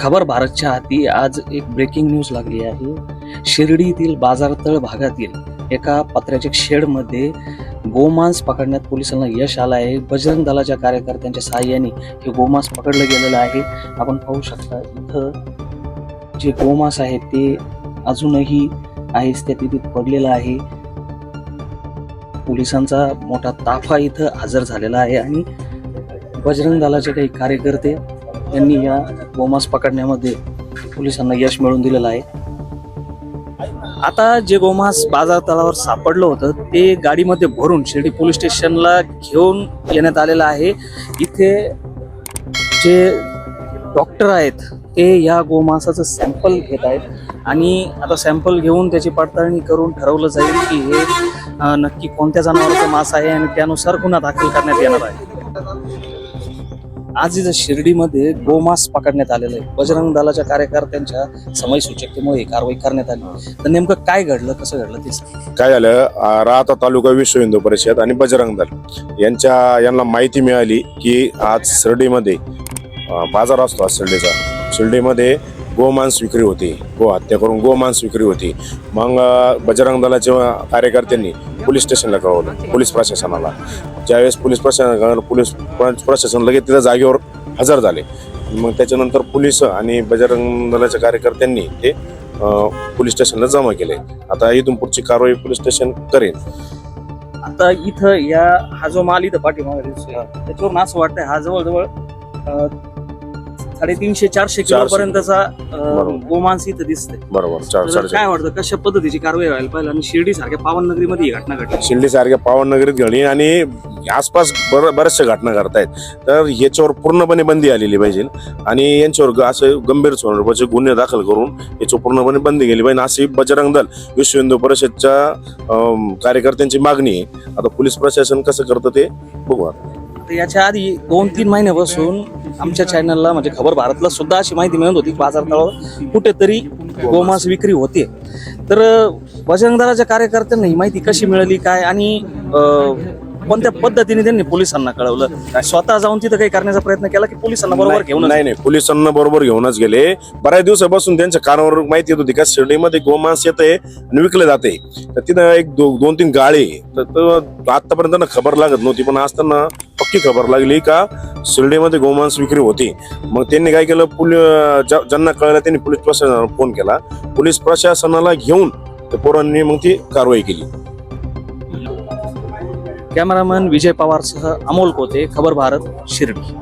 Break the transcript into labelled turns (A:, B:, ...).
A: खबर भारतच्या हाती आज एक ब्रेकिंग न्यूज लागली आहे. शिर्डीतील बाजारतळ भागातील एका पत्र्याच्या शेडमध्ये गोमांस पकडण्यात पोलिसांना यश आलं आहे. बजरंग दलाच्या कार्यकर्त्यांच्या सहाय्याने हे गोमांस पकडलं गेलेलं आहे. आपण पाहू शकता इथं जे गोमांस आहे ते अजूनही आहे त्या पडलेलं आहे. पोलिसांचा मोठा ताफा इथं हजर झालेला आहे आणि बजरंग दलाचे काही कार्यकर्ते यांनी या गोमांस पकडण्यामध्ये पोलिसांना यश मिळवून दिलेलं आहे. आता जे गोमांस बाजार तळावर सापडलं होतं ते गाडीमध्ये भरून शिर्डी पोलीस स्टेशनला घेऊन येण्यात आलेलं आहे. इथे जे डॉक्टर आहेत ते या गोमांसाचं सॅम्पल घेत आहेत आणि आता सॅम्पल घेऊन त्याची पडताळणी करून ठरवलं जाईल की हे नक्की कोणत्या जनावरचं मांस आहे आणि त्यानुसार गुन्हा दाखल करण्यात येणार आहे. आज इथं शिर्डीमध्ये गोमास पकडण्यात आलेलं आहे. बजरंग दलाच्या कार्यकर्त्यांच्या समय सूचकतेमुळे ही कारवाई करण्यात आली. तर नेमकं काय घडलं कसं घडलं ते
B: काय झालं राहता तालुका विश्व हिंदू परिषद आणि बजरंग दल. यांच्या यांना माहिती मिळाली की आज शिर्डीमध्ये बाजार असतो आज शिर्डीचा. शिर्डीमध्ये गोमांस विक्री होती. गो हत्या करून गोमांस विक्री होती. मग बजरंग दलाच्या कार्यकर्त्यांनी पोलीस स्टेशनला कळवलं पोलीस प्रशासनाला. ज्यावेळेस पोलीस प्रशासन पोलीस प्रशासन लगेच तिथं जागेवर हजर झाले. मग त्याच्यानंतर पोलीस आणि बजरंग दलाच्या कार्यकर्त्यांनी ते पोलीस स्टेशनला जमा केले. आता इथून पुढची कारवाई पोलीस स्टेशन करेन
A: आता इथं या हा जो माल इथं पाठीमागे त्याच्यावरून असं वाटतंय हा जवळजवळ साडेतीनशे चारशे किलो. पर्यंतचा. गोमांस इथं दिसतंय
B: बरोबर चार
A: तर
B: साडेचार
A: काय वाटतं कशा पद्धतीची कारवाई व्हायला पाहिजे आणि शिर्डी सारख्या पावन नगरीमध्ये ही घटना घडली
B: शिंदे सारख्या पावन नगरीत घडली आणि आसपास बर बऱ्याचशा घटना घडतायत तर याच्यावर पूर्णपणे बंदी आलेली पाहिजे आणि यांच्यावर ग- असं गंभीर स्वरूपाचे गुन्हे दाखल करून याच्यावर पूर्णपणे बंदी केली पाहिजे अशी बजरंग दल विश्व हिंदू परिषदच्या कार्यकर्त्यांची मागणी आहे आता पोलीस प्रशासन कसं करतं ते बघू आता.
A: तर याच्या आधी दोन तीन महिन्यापासून आमच्या चॅनलला म्हणजे खबर भारतला सुद्धा अशी माहिती मिळत होती की बाजारतळावर कुठेतरी गोमांस विक्री होते. तर बजरंग दलाच्या कार्यकर्त्यांना ही माहिती कशी मिळाली काय आणि कोणत्या पद्धतीने त्यांनी पोलिसांना कळवलं? स्वतः जाऊन तिथं काही करण्याचा प्रयत्न केला की पोलिसांना बरोबर घेऊन
B: नाही नाही. पोलिसांना बरोबर घेऊनच गेले. बऱ्याच दिवसापासून त्यांच्या कानावर माहिती येत होती का शिर्डीमध्ये गोमांस येते आणि विकले जाते. तर तिथं एक दोन तीन गाळे. तर आतापर्यंत खबर लागत नव्हती पण आज त्यांना पक्की खबर लागली का? शिर्डीमध्ये गोमांस विक्री होती. मग त्यांनी काय केलं? पोली ज्या- ज्यांना कळलं त्यांनी पोलीस प्रशासनाला फोन केला. पोलीस प्रशासनाला घेऊन त्या पोरांनी मग ती कारवाई केली.
A: कॅमेरामॅन विजय पवारसह अमोल कोते खबर भारत शिर्डी.